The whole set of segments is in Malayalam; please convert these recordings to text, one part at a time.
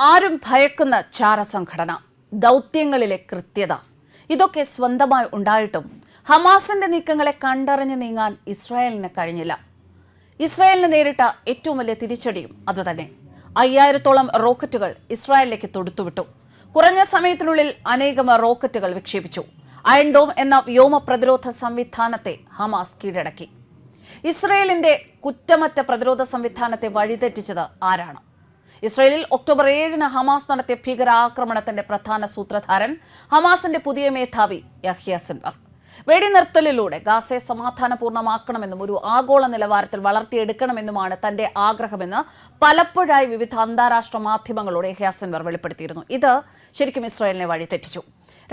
ആരും ഭയക്കുന്ന ചാരസംഘടന ദൗത്യങ്ങളിലെ കൃത്യത. ഇതൊക്കെ സ്വന്തമായി ഉണ്ടായിട്ടും ഹമാസിന്റെ നീക്കങ്ങളെ കണ്ടറിഞ്ഞ് നീങ്ങാൻ ഇസ്രായേലിന് കഴിഞ്ഞില്ല. ഇസ്രായേലിന് നേരിട്ട ഏറ്റവും വലിയ തിരിച്ചടിയും അതുതന്നെ അയ്യായിരത്തോളം റോക്കറ്റുകൾ ഇസ്രായേലിലേക്ക് തൊടുത്തുവിട്ടു. കുറഞ്ഞ സമയത്തിനുള്ളിൽ അനേകം റോക്കറ്റുകൾ വിക്ഷേപിച്ചു. അയൺ ഡോം എന്ന വ്യോമ പ്രതിരോധ സംവിധാനത്തെ ഹമാസ് കീഴടക്കി. ഇസ്രയേലിന്റെ കുറ്റമറ്റ പ്രതിരോധ സംവിധാനത്തെ വഴിതെറ്റിച്ചത് ആരാണ്? ഇസ്രയേലിൽ ഒക്ടോബർ ഏഴിന് ഹമാസ് നടത്തിയ ഭീകരാക്രമണത്തിന്റെ പ്രധാന സൂത്രധാരൻ ഹമാസിന്റെ പുതിയ മേധാവി യഹ്യ സിൻവർ. വെടിനിർത്തലിലൂടെ ഗാസയെ സമാധാനപൂർണമാക്കണമെന്നും ഒരു ആഗോള നിലവാരത്തിൽ വളർത്തിയെടുക്കണമെന്നുമാണ് തന്റെ ആഗ്രഹമെന്ന് പലപ്പോഴായി വിവിധ അന്താരാഷ്ട്ര മാധ്യമങ്ങളോട് യഹ്യാസിൻവർ വെളിപ്പെടുത്തിയിരുന്നു. ഇത് ശരിക്കും ഇസ്രായേലിനെ വഴിതെറ്റിച്ചു.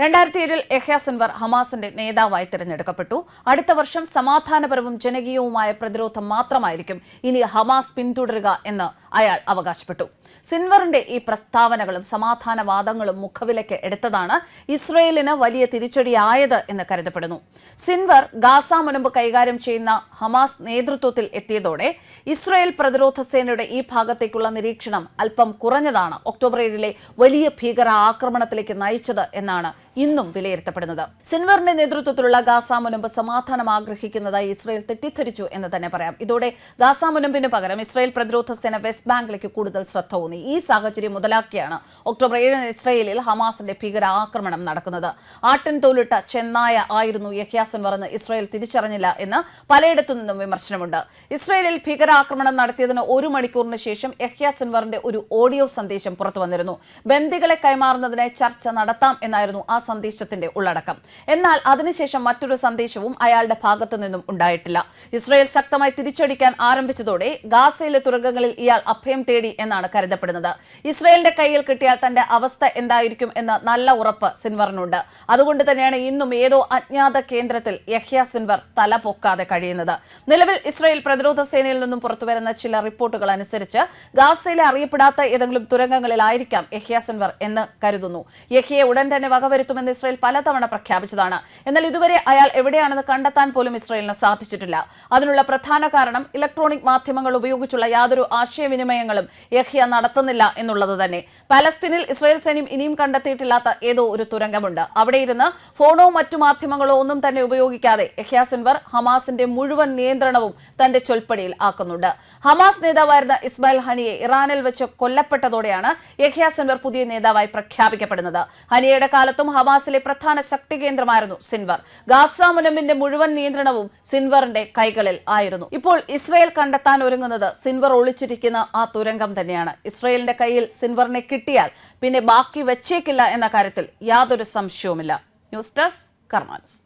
രണ്ടായിരത്തി ഏഴിൽ സിൻവർ ഹമാസിന്റെ നേതാവായി തിരഞ്ഞെടുക്കപ്പെട്ടു. അടുത്ത വർഷം സമാധാനപരവും ജനകീയവുമായ പ്രതിരോധം മാത്രമായിരിക്കും ഇനി ഹമാസ് പിന്തുടരുക എന്ന് അയാൾ അവകാശപ്പെട്ടു. സിൻവറിന്റെ ഈ പ്രസ്താവനകളും സമാധാനവാദങ്ങളും മുഖവിലയ്ക്ക് എടുത്തതാണ് ഇസ്രയേലിന് വലിയ തിരിച്ചടിയായത് എന്ന് കരുതപ്പെടുന്നു. സിൻവർ ഗാസ മുനമ്പ് കൈകാര്യം ചെയ്യുന്ന ഹമാസ് നേതൃത്വത്തിൽ എത്തിയതോടെ ഇസ്രയേൽ പ്രതിരോധ സേനയുടെ ഈ ഭാഗത്തേക്കുള്ള നിരീക്ഷണം അല്പം കുറഞ്ഞതാണ്. ഒക്ടോബർ ഏഴിലെ വലിയ ഭീകര ആക്രമണത്തിലേക്ക് നയിച്ചത് എന്നാണ് ഇന്നും വിലയിരുത്തപ്പെടുന്നത്. സിൻവറിന്റെ നേതൃത്വത്തിലുള്ള ഗാസ മുനമ്പ് സമാധാനം ആഗ്രഹിക്കുന്നതായി ഇസ്രയേൽ തെറ്റിദ്ധരിച്ചു എന്ന് തന്നെ പറയാം. ഇതോടെ ഗാസ മുനമ്പിന് പകരം ഇസ്രയേൽ പ്രതിരോധ സേന വെസ്റ്റ് ബാങ്കിലേക്ക് കൂടുതൽ ശ്രദ്ധ ഊന്നി ഈ സാഹചര്യം മുതലാക്കിയാണ് ഒക്ടോബർ ഏഴിന് ഇസ്രയേലിൽ ഹമാസിന്റെ ഭീകരാക്രമണം നടക്കുന്നത്. ആട്ടിൻ തോലിട്ട ചെന്നായ ആയിരുന്നു യഹ്യാസൻ സിൻവർ എന്ന് ഇസ്രയേൽ തിരിച്ചറിഞ്ഞില്ല എന്ന് പലയിടത്തു നിന്നും വിമർശനമുണ്ട്. ഇസ്രയേലിൽ ഭീകരാക്രമണം നടത്തിയതിന് ഒരു മണിക്കൂറിന് ശേഷം യഹ്യ സിൻവറിന്റെ ഒരു ഓഡിയോ സന്ദേശം പുറത്തു വന്നിരുന്നു. ബന്ദികളെ കൈമാറുന്നതിനായി ചർച്ച നടത്താം എന്നായിരുന്നു ആ സന്ദേശത്തിന്റെ ഉള്ളടക്കം. എന്നാൽ അതിനുശേഷം മറ്റൊരു സന്ദേശവും അയാളുടെ ഭാഗത്തു നിന്നും ഉണ്ടായിട്ടില്ല. ഇസ്രയേൽ ശക്തമായി തിരിച്ചടിക്കാൻ ആരംഭിച്ചതോടെ ഗാസയിലെ തുരങ്കങ്ങളിൽ ഇയാൾ അഭയം തേടി എന്നാണ് കരുതപ്പെടുന്നത്. ഇസ്രയേലിന്റെ കയ്യിൽ കിട്ടിയാൽ തന്റെ അവസ്ഥ എന്തായിരിക്കും എന്ന് നല്ല ഉറപ്പ് സിൻവറിനുണ്ട്. അതുകൊണ്ട് തന്നെയാണ് ഇന്നും ഏതോ അജ്ഞാത കേന്ദ്രത്തിൽ യഹ്യ സിൻവർ തല പൊക്കാതെ കഴിയുന്നത്. നിലവിൽ ഇസ്രയേൽ പ്രതിരോധ സേനയിൽ നിന്നും പുറത്തുവരുന്ന ചില റിപ്പോർട്ടുകൾ അനുസരിച്ച് ഗാസയിലെ അറിയപ്പെടാത്ത ഏതെങ്കിലും തുരങ്കങ്ങളിലായിരിക്കാം യഹ്യ സിൻവർ എന്ന് കരുതുന്നു. യഹ്യയെ ഉടൻ തന്നെ വകവരുത്തുമെന്ന് ഇസ്രയേൽ പലതവണ പ്രഖ്യാപിച്ചതാണ്. എന്നാൽ ഇതുവരെ അയാൾ എവിടെയാണെന്ന് കണ്ടെത്താൻ പോലും ഇസ്രയേലിന് സാധിച്ചിട്ടില്ല. അതിനുള്ള പ്രധാന കാരണം ഇലക്ട്രോണിക് മാധ്യമങ്ങൾ ഉപയോഗിച്ചുള്ള യാതൊരു ആശയവിനിമയങ്ങളും യഹ്യ നടത്തുന്നില്ല എന്നുള്ളത് തന്നെ. പലസ്തീനിൽ ഇസ്രായേൽ സൈന്യം ഇനിയും കണ്ടെത്തിയിട്ടില്ലാത്ത ഏതോ ഒരു തുരങ്കമുണ്ട്. അവിടെ ഇരുന്ന് ഫോണോ മറ്റു മാധ്യമങ്ങളോ ഒന്നും തന്നെ ഉപയോഗിക്കാതെ എഹ്യാസിൻവർ സിൻവർ ഹമാസിന്റെ മുഴുവൻ നിയന്ത്രണവും തന്റെ ചൊൽപ്പടിയിൽ ആക്കുന്നുണ്ട്. ഹമാസ് നേതാവായിരുന്ന ഇസ്മായിൽ ഹനിയെ ഇറാനിൽ വെച്ച് കൊല്ലപ്പെട്ടതോടെയാണ് യഹ്യാസിൻവർ പുതിയ നേതാവായി പ്രഖ്യാപിക്കപ്പെടുന്നത്. ഹനിയയുടെ കാലത്തും ഹമാസിലെ പ്രധാന ശക്തി കേന്ദ്രമായിരുന്നു സിൻവർ. ഗാസ മുനമ്പിന്റെ മുഴുവൻ നിയന്ത്രണവും സിൻവറിന്റെ കൈകളിൽ ആയിരുന്നു. ഇപ്പോൾ ഇസ്രായേൽ കണ്ടെത്താൻ ഒരുങ്ങുന്നത് സിൻവർ ഒളിച്ചിരിക്കുന്ന ആ തുരങ്കം തന്നെയാണ്. ഇസ്രയേലിന്റെ കയ്യിൽ സിൻവറിനെ കിട്ടിയാൽ പിന്നെ ബാക്കി വെച്ചേക്കില്ല എന്ന കാര്യത്തിൽ യാതൊരു സംശയവുമില്ല. News desk കർമാൻസ്